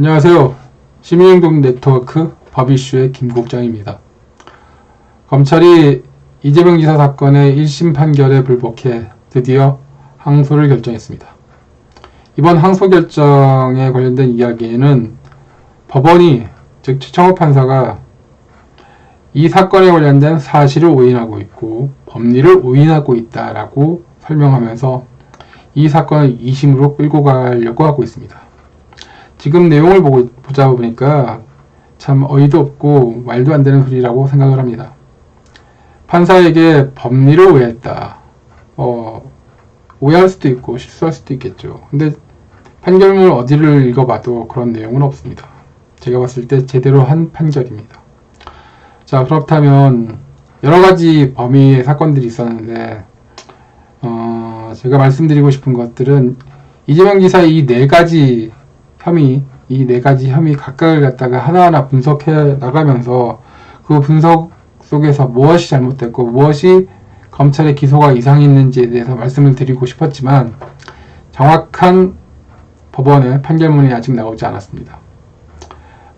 안녕하세요. 시민행동 네트워크 법이슈의 김 국장입니다. 검찰이 이재명 지사 사건의 1심 판결에 불복해 드디어 항소를 결정했습니다. 이번 항소 결정에 관련된 이야기에는 법원이 즉 최청호 판사가 이 사건에 관련된 사실을 오인하고 있고 법리를 오인하고 있다라고 설명하면서 이 사건을 2심으로 끌고 가려고 하고 있습니다. 지금 내용을 보고 보자 보니까 참 어이도 없고 말도 안 되는 소리라고 생각을 합니다. 판사에게 법리를 오해했다. 어, 오해할 수도 있고 실수할 수도 있겠죠. 근데 판결문 어디를 읽어봐도 그런 내용은 없습니다. 제가 봤을 때 제대로 한 판결입니다. 자, 그렇다면 여러 가지 범위의 사건들이 있었는데 어, 제가 말씀드리고 싶은 것들은 이재명 지사의 이 네 가지 혐의, 이 네 가지 혐의 각각을 갖다가 하나하나 분석해 나가면서 그 분석 속에서 무엇이 잘못됐고 무엇이 검찰의 기소가 이상했는지에 대해서 말씀을 드리고 싶었지만 정확한 법원의 판결문이 아직 나오지 않았습니다.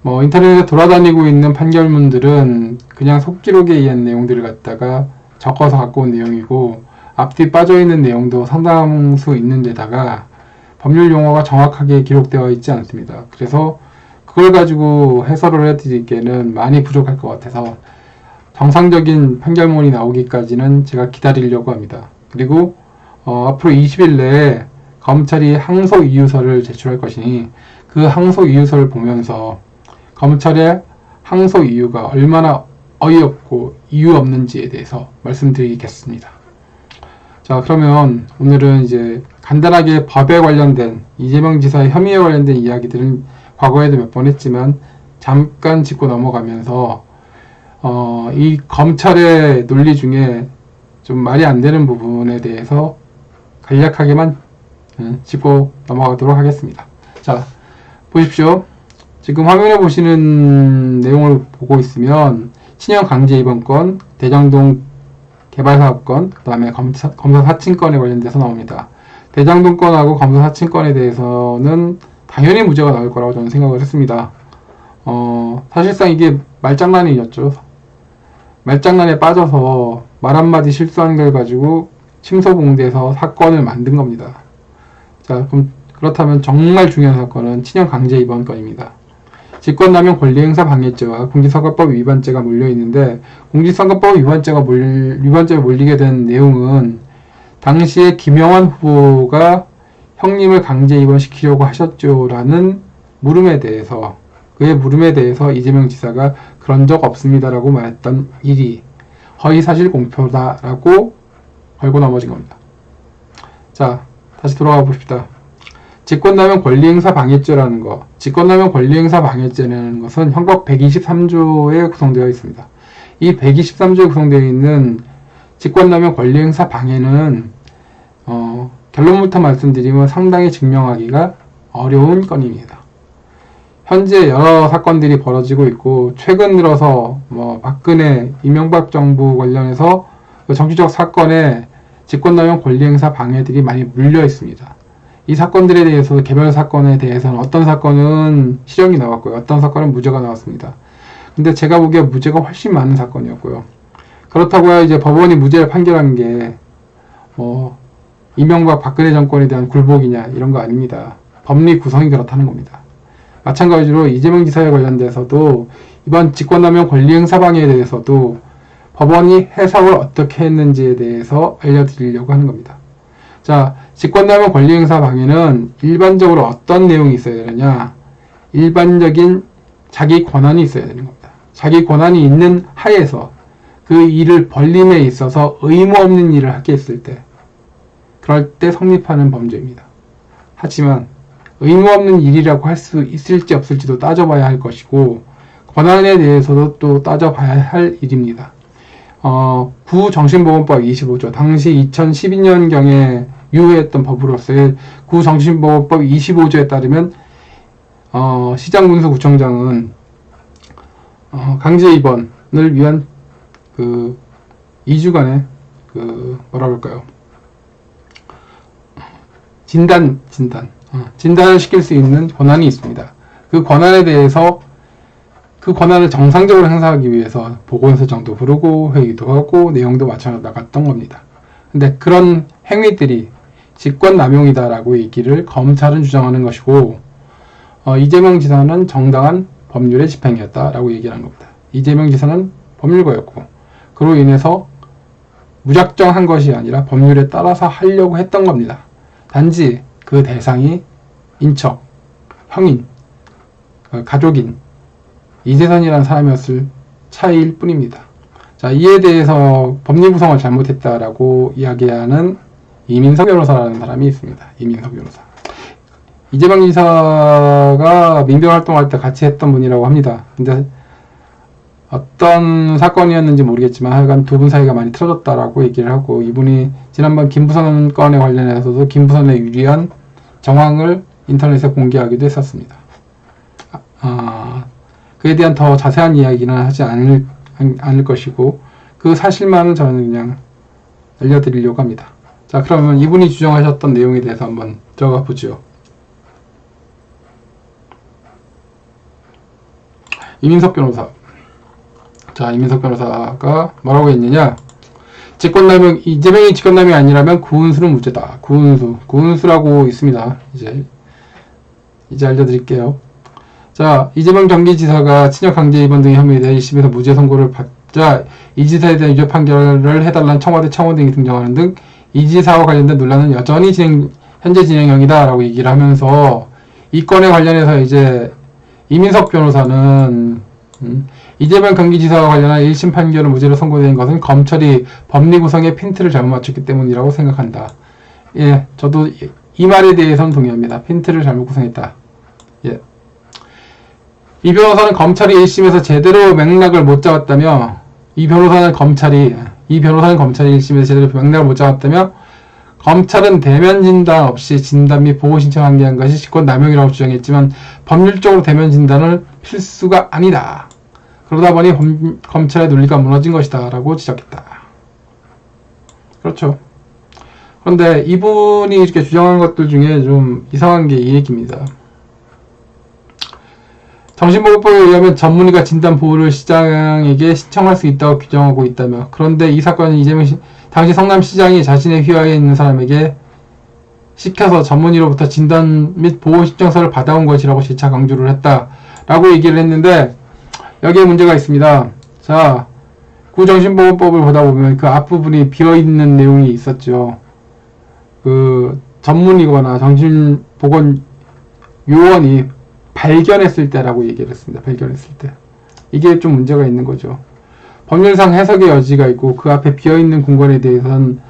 뭐 인터넷에 돌아다니고 있는 판결문들은 그냥 속기록에 의한 내용들을 갖다가 적어서 갖고 온 내용이고 앞뒤 빠져 있는 내용도 상당수 있는 데다가 법률 용어가 정확하게 기록되어 있지 않습니다. 그래서 그걸 가지고 해설을 해드리기에는 많이 부족할 것 같아서 정상적인 판결문이 나오기까지는 제가 기다리려고 합니다. 그리고 어, 앞으로 20일 내에 검찰이 항소 이유서를 제출할 것이니 그 항소 이유서를 보면서 검찰의 항소 이유가 얼마나 어이없고 이유 없는지에 대해서 말씀드리겠습니다. 자, 그러면 오늘은 이제 간단하게 법에 관련된 이재명 지사의 혐의에 관련된 이야기들은 과거에도 몇 번 했지만 잠깐 짚고 넘어가면서 어, 이 검찰의 논리 중에 좀 말이 안 되는 부분에 대해서 간략하게만 음, 짚고 넘어가도록 하겠습니다. 자, 보십시오. 지금 화면에 보시는 내용을 보고 있으면 친형 강제 입원권, 대장동 개발 사업권, 그 다음에 검사, 검사 사칭권에 관련돼서 나옵니다. 대장동 건하고 검사 사칭권에 대해서는 당연히 무죄가 나올 거라고 저는 생각을 했습니다. 어, 사실상 이게 말장난이었죠. 말장난에 빠져서 말 한마디 실수한 걸 가지고 침소봉대에서 사건을 만든 겁니다. 자, 그럼 그렇다면 정말 중요한 사건은 친형 강제 입원 건입니다. 직권남용 권리행사 방해죄와 공직선거법 위반죄가 몰려 있는데 공직선거법 위반죄가 몰 위반죄에 몰리게 된 내용은 당시에 김영환 후보가 형님을 강제 입원시키려고 하셨죠라는 물음에 대해서 그의 물음에 대해서 이재명 지사가 그런 적 없습니다라고 말했던 일이 허위사실 공표다라고 걸고 넘어진 겁니다. 자, 다시 돌아가 봅시다. 직권남용 권리행사 방해죄라는 거, 직권남용 권리행사 방해죄라는 것은 형법 123조에 구성되어 있습니다. 이 123조에 구성되어 있는 직권남용 권리행사 방해는 어, 결론부터 말씀드리면 상당히 증명하기가 어려운 건입니다. 현재 여러 사건들이 벌어지고 있고 최근 들어서 뭐 박근혜, 이명박 정부 관련해서 그 정치적 사건에 직권남용 권리행사 방해들이 많이 물려 있습니다. 이 사건들에 대해서 개별 사건에 대해서는 어떤 사건은 실형이 나왔고요. 어떤 사건은 무죄가 나왔습니다. 근데 제가 보기에 무죄가 훨씬 많은 사건이었고요. 그렇다고 이제 법원이 무죄를 판결한 게, 뭐, 이명박 박근혜 정권에 대한 굴복이냐, 이런 거 아닙니다. 법리 구성이 그렇다는 겁니다. 마찬가지로 이재명 지사에 관련돼서도 이번 직권남용 권리행사 방해에 대해서도 법원이 해석을 어떻게 했는지에 대해서 알려드리려고 하는 겁니다. 자, 직권남용 권리행사 방해는 일반적으로 어떤 내용이 있어야 되느냐? 일반적인 자기 권한이 있어야 되는 겁니다. 자기 권한이 있는 하에서 그 일을 벌림에 있어서 의무 없는 일을 하게 했을 때, 그럴 때 성립하는 범죄입니다. 하지만 의무 없는 일이라고 할 수 있을지 없을지도 따져봐야 할 것이고, 권한에 대해서도 또 따져봐야 할 일입니다. 어, 구정신보건법 25조, 당시 2012년경에 유효했던 법으로서의 구정신보건법 25조에 따르면, 어, 시장군수구청장은, 어, 강제 입원을 위한 그 2주간의 그 뭐라 그럴까요? 진단, 진단, 어, 진단을 시킬 수 있는 권한이 있습니다. 그 권한에 대해서 그 권한을 정상적으로 행사하기 위해서 보건소장도 부르고 회의도 하고 내용도 맞춰 나갔던 겁니다. 근데 그런 행위들이 직권남용이다라고 얘기를 검찰은 주장하는 것이고 어, 이재명 지사는 정당한 법률의 집행이었다라고 얘기를 한 겁니다. 이재명 지사는 법률가였고 그로 인해서 무작정 한 것이 아니라 법률에 따라서 하려고 했던 겁니다. 단지 그 대상이 인척, 형인, 어, 가족인 이재선이라는 사람이었을 차이일 뿐입니다. 자, 이에 대해서 법리 구성을 잘못했다라고 이야기하는 이민석 변호사라는 사람이 있습니다. 이민석 변호사. 이재명 지사가 민변 활동할 때 같이 했던 분이라고 합니다. 근데 어떤 사건이었는지 모르겠지만 하여간 두 분 사이가 많이 틀어졌다라고 얘기를 하고 이분이 지난번 김부선 건에 관련해서도 김부선에 유리한 정황을 인터넷에 공개하기도 했었습니다. 아, 아, 그에 대한 더 자세한 이야기는 하지 않을, 않을 것이고 그 사실만은 저는 그냥 알려드리려고 합니다. 자 그러면 이분이 주장하셨던 내용에 대해서 한번 들어가 보죠. 이민석 변호사. 자, 이민석 변호사가 뭐라고 했느냐? 직권남용, 이재명이 직권남용이 아니라면 구은수는 무죄다. 구은수. 구은수라고 있습니다. 이제, 이제 알려드릴게요. 자, 이재명 경기지사가 친여 강제 입원 등의 혐의에 대해 1심에서 무죄 선고를 받자 이 지사에 대한 유죄 판결을 해달라는 청와대 청원 등이 등장하는 등 이 지사와 관련된 논란은 여전히 진행, 현재 진행형이다라고 얘기를 하면서 이 건에 관련해서 이제 이민석 변호사는 음, 이재명 경기지사와 관련한 1심 판결은 무죄로 선고된 것은 검찰이 법리 구성에 핀트를 잘못 맞췄기 때문이라고 생각한다. 예, 저도 이, 이 말에 대해서는 동의합니다. 핀트를 잘못 구성했다. 예. 이 변호사는 검찰이 1심에서 제대로 맥락을 못 잡았다며 이 변호사는 검찰이 이 변호사는 검찰이 1심에서 제대로 맥락을 못 잡았다며 검찰은 대면 진단 없이 진단 및 보호 신청 한 게 한 것이 직권 남용이라고 주장했지만 법률적으로 대면 진단은 필수가 아니다. 그러다 보니 범- 검찰의 논리가 무너진 것이다 라고 지적했다. 그렇죠. 그런데 이분이 이렇게 주장한 것들 중에 좀 이상한 게 이 얘기입니다. 정신보건법에 의하면 전문의가 진단 보호를 시장에게 신청할 수 있다고 규정하고 있다며 그런데 이 사건은 이재명 시, 당시 성남시장이 자신의 휘하에 있는 사람에게 시켜서 전문의로부터 진단 및 보호 신청서를 받아온 것이라고 재차 강조를 했다라고 얘기를 했는데 여기에 문제가 있습니다. 자, 구정신보건법을 보다 보면 그 앞부분이 비어있는 내용이 있었죠. 그 전문의거나 정신보건 요원이 발견했을 때라고 얘기를 했습니다. 발견했을 때. 이게 좀 문제가 있는 거죠. 법률상 해석의 여지가 있고 그 앞에 비어있는 공간에 대해서는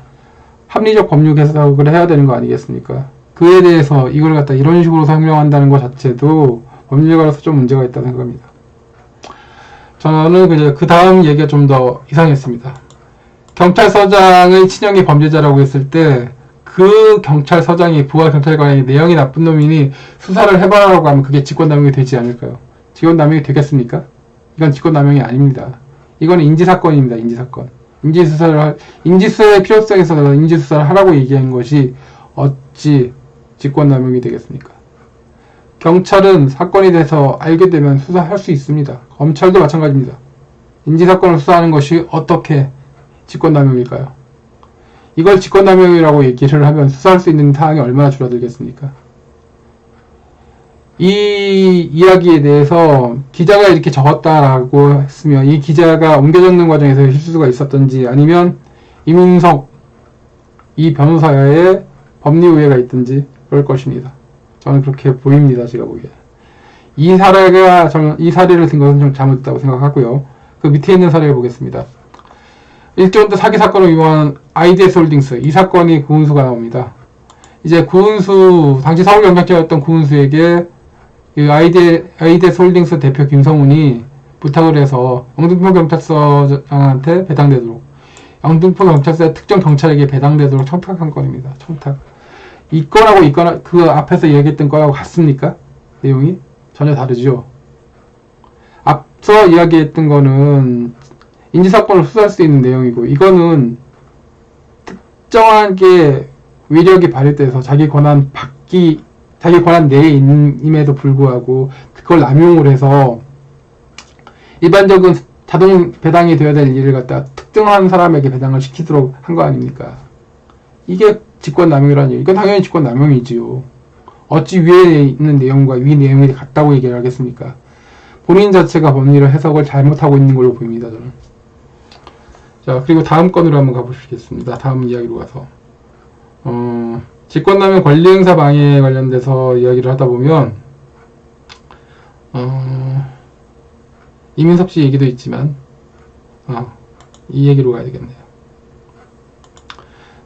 합리적 법률 해석을 해야 되는 거 아니겠습니까? 그에 대해서 이걸 갖다 이런 식으로 설명한다는 것 자체도 법률가로서 좀 문제가 있다고 생각합니다. 저는 이제 그 다음 얘기가 좀 더 이상했습니다. 경찰서장의 친형이 범죄자라고 했을 때 그 경찰서장이 부하 경찰관이 내용이 나쁜 놈이니 수사를 해봐라고 하면 그게 직권남용이 되지 않을까요? 직권남용이 되겠습니까? 이건 직권남용이 아닙니다. 이건 인지사건입니다. 인지사건. 인지수사를 할- 인지수사의 필요성에서 인지수사를 하라고 얘기한 것이 어찌 직권남용이 되겠습니까? 경찰은 사건이 돼서 알게 되면 수사할 수 있습니다. 검찰도 마찬가지입니다. 인지사건을 수사하는 것이 어떻게 직권남용일까요? 이걸 직권남용이라고 얘기를 하면 수사할 수 있는 사항이 얼마나 줄어들겠습니까? 이 이야기에 대해서 기자가 이렇게 적었다라고 했으면 이 기자가 옮겨 적는 과정에서 실수가 있었던지 아니면 이민석 이 변호사의 법리 우회가 있든지 그럴 것입니다. 저는 그렇게 보입니다. 제가 보기에. 이 사례가 저는 이 사례를 든 것은 좀 잘못됐다고 생각하고요. 그 밑에 있는 사례를 보겠습니다. 일조원대 사기 사건을 위반한 IDS 홀딩스 이 사건이 구은수가 나옵니다. 이제 구은수 당시 서울경찰청이었던 구은수에게 이 아이디, 아이데스 홀딩스 대표 김성훈이 부탁을 해서 영등포 경찰서장한테 배당되도록 영등포 경찰서의 특정 경찰에게 배당되도록 청탁한 건입니다. 청탁. 이 건하고 이 건하 그 앞에서 얘기했던 거하고 같습니까? 내용이 전혀 다르죠. 앞서 이야기했던 거는 인지사건을 수사할 수 있는 내용이고 이거는 특정하게 위력이 발휘돼서 자기 권한 받기 자기 권한 내에 있음에도 불구하고 그걸 남용을 해서 일반적인 자동 배당이 되어야 될 일을 갖다가 특정한 사람에게 배당을 시키도록 한 거 아닙니까? 이게 직권남용이라는. 이건 당연히 직권남용이지요. 어찌 위에 있는 내용과 위 내용이 같다고 얘기를 하겠습니까? 본인 자체가 법리를 해석을 잘못하고 있는 걸로 보입니다, 저는. 자, 그리고 다음 건으로 한번 가보시겠습니다. 다음 이야기로 가서. 어, 직권남용 권리행사 방해에 관련돼서 이야기를 하다 보면, 어, 이민섭 씨 얘기도 있지만, 어, 이 얘기로 가야 되겠네요.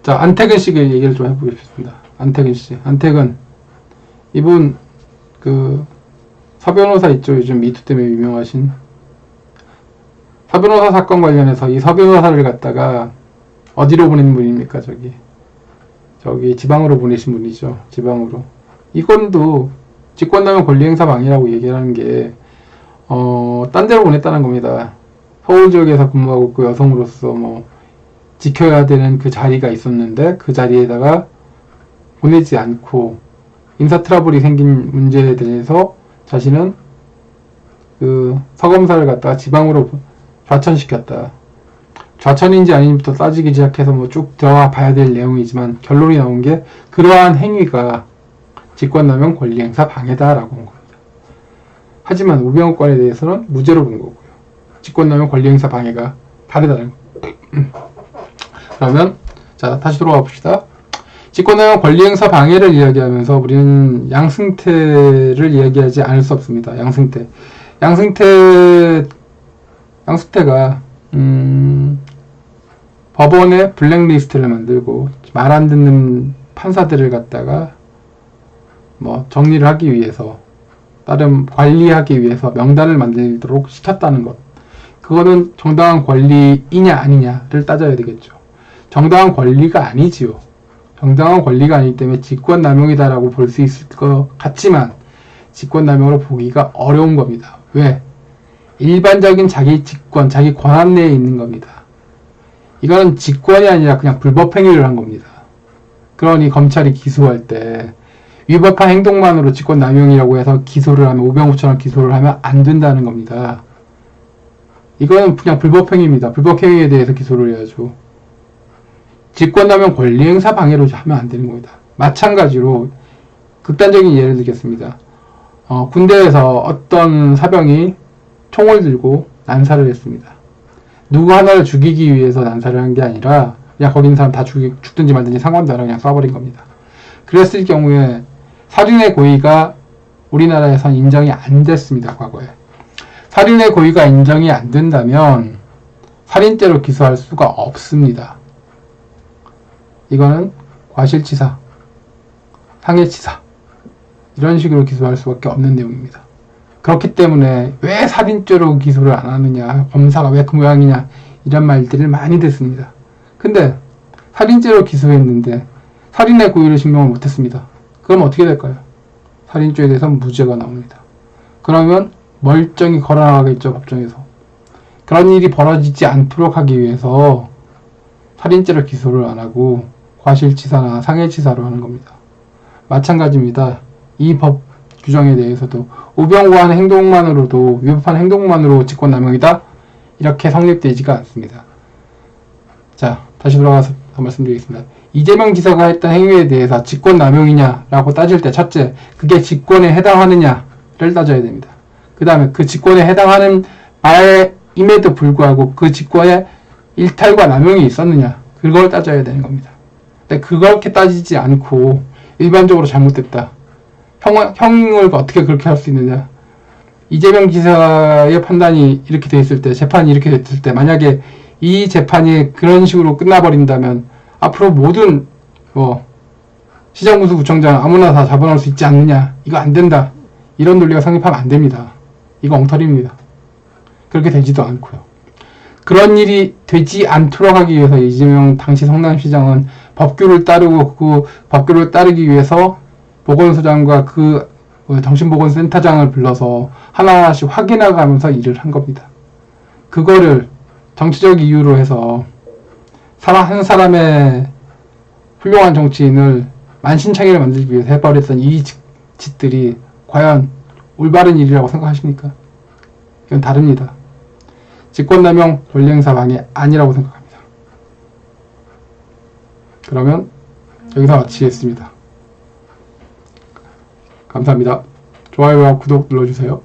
자, 안태근 씨 얘기를 좀 해보겠습니다. 안태근 씨. 안태근. 이분, 그, 서변호사 있죠. 요즘 미투 때문에 유명하신. 서변호사 사건 관련해서 이 서변호사를 갖다가 어디로 보낸 분입니까, 저기. 저기 지방으로 보내신 분이죠. 지방으로. 이건도 직권남용 권리행사 방해라고 얘기하는 게, 어, 딴 데로 보냈다는 겁니다. 서울 지역에서 근무하고 있고 여성으로서 뭐, 지켜야 되는 그 자리가 있었는데, 그 자리에다가 보내지 않고, 인사 트러블이 생긴 문제에 대해서 자신은 그 서검사를 갖다가 지방으로 좌천시켰다. 좌천인지 아닌지부터 따지기 시작해서 뭐 쭉 들어가 봐야 될 내용이지만 결론이 나온 게 그러한 행위가 직권남용 권리행사 방해다라고 한 겁니다. 하지만 우병우 건에 대해서는 무죄로 본 거고요. 직권남용 권리행사 방해가 다르다는 거. 그러면 자 다시 돌아와 봅시다. 직권남용 권리행사 방해를 이야기하면서 우리는 양승태를 이야기하지 않을 수 없습니다. 양승태. 양승태, 양승태가, 음, 법원에 블랙리스트를 만들고 말 안 듣는 판사들을 갖다가 뭐 정리를 하기 위해서 다른 관리하기 위해서 명단을 만들도록 시켰다는 것. 그거는 정당한 권리이냐 아니냐를 따져야 되겠죠. 정당한 권리가 아니지요. 정당한 권리가 아니기 때문에 직권남용이다라고 볼 수 있을 것 같지만 직권남용으로 보기가 어려운 겁니다. 왜? 일반적인 자기 직권, 자기 권한 내에 있는 겁니다. 이거는 직권이 아니라 그냥 불법행위를 한 겁니다. 그러니 검찰이 기소할 때 위법한 행동만으로 직권남용이라고 해서 기소를 하면 오병우처럼 기소를 하면 안 된다는 겁니다. 이거는 그냥 불법행위입니다. 불법행위에 대해서 기소를 해야죠. 직권남용 권리행사 방해로 하면 안 되는 겁니다. 마찬가지로 극단적인 예를 들겠습니다. 어, 군대에서 어떤 사병이 총을 들고 난사를 했습니다. 누구 하나를 죽이기 위해서 난사를 한 게 아니라 그냥 거기 있는 사람 다 죽, 죽든지 말든지 상관도 안 하고 그냥 쏴버린 겁니다. 그랬을 경우에 살인의 고의가 우리나라에선 인정이 안 됐습니다. 과거에. 살인의 고의가 인정이 안 된다면 살인죄로 기소할 수가 없습니다. 이거는 과실치사, 상해치사 이런 식으로 기소할 수밖에 없는 내용입니다. 그렇기 때문에 왜 살인죄로 기소를 안 하느냐, 검사가 왜 그 모양이냐 이런 말들을 많이 듣습니다. 근데 살인죄로 기소했는데 살인의 고의를 증명을 못했습니다. 그럼 어떻게 될까요? 살인죄에 대해서 무죄가 나옵니다. 그러면 멀쩡히 걸어나가겠죠 법정에서. 그런 일이 벌어지지 않도록 하기 위해서 살인죄로 기소를 안 하고 과실치사나 상해치사로 하는 겁니다. 마찬가지입니다. 이 법 규정에 대해서도 우병우가 하는 행동만으로도 위법한 행동만으로 직권남용이다 이렇게 성립되지가 않습니다. 자 다시 돌아가서 더 말씀드리겠습니다. 이재명 지사가 했던 행위에 대해서 직권남용이냐라고 따질 때 첫째 그게 직권에 해당하느냐를 따져야 됩니다. 그 다음에 그 직권에 해당하는 말임에도 불구하고 그 직권에 일탈과 남용이 있었느냐 그걸 따져야 되는 겁니다. 근데 그렇게 따지지 않고 일반적으로 잘못됐다. 형, 형을 어떻게 그렇게 할 수 있느냐. 이재명 지사의 판단이 이렇게 돼 있을 때, 재판이 이렇게 됐을 때, 만약에 이 재판이 그런 식으로 끝나버린다면, 앞으로 모든, 뭐, 시장군수 구청장 아무나 다 잡아놓을 수 있지 않느냐. 이거 안 된다. 이런 논리가 성립하면 안 됩니다. 이거 엉터리입니다. 그렇게 되지도 않고요. 그런 일이 되지 않도록 하기 위해서 이재명 당시 성남시장은 법규를 따르고 그 법규를 따르기 위해서 보건소장과 그 정신보건센터장을 불러서 하나하나씩 확인해가면서 일을 한 겁니다. 그거를 정치적 이유로 해서 사람 한 사람의 훌륭한 정치인을 만신창이를 만들기 위해서 해버렸던 이 짓들이 과연 올바른 일이라고 생각하십니까? 이건 다릅니다. 직권남용 권리행사 방해 아니라고 생각합니다. 그러면 여기서 마치겠습니다. 감사합니다. 좋아요와 구독 눌러주세요.